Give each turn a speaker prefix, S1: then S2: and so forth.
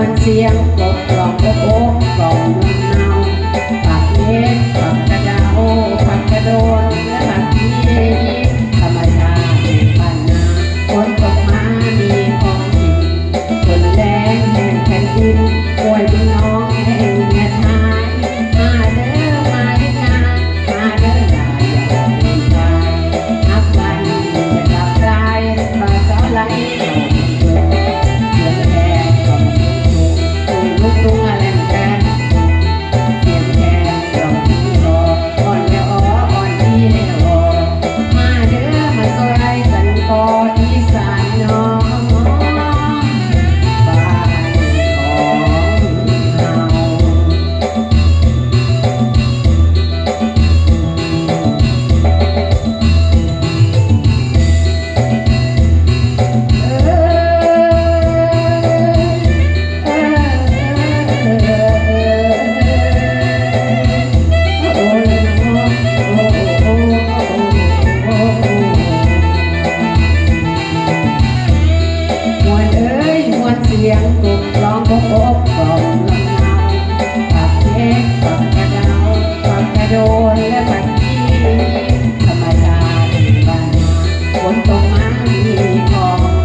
S1: วนเสียงกลมกลองก็ะโอ้กลอง ตรงไม้ทอ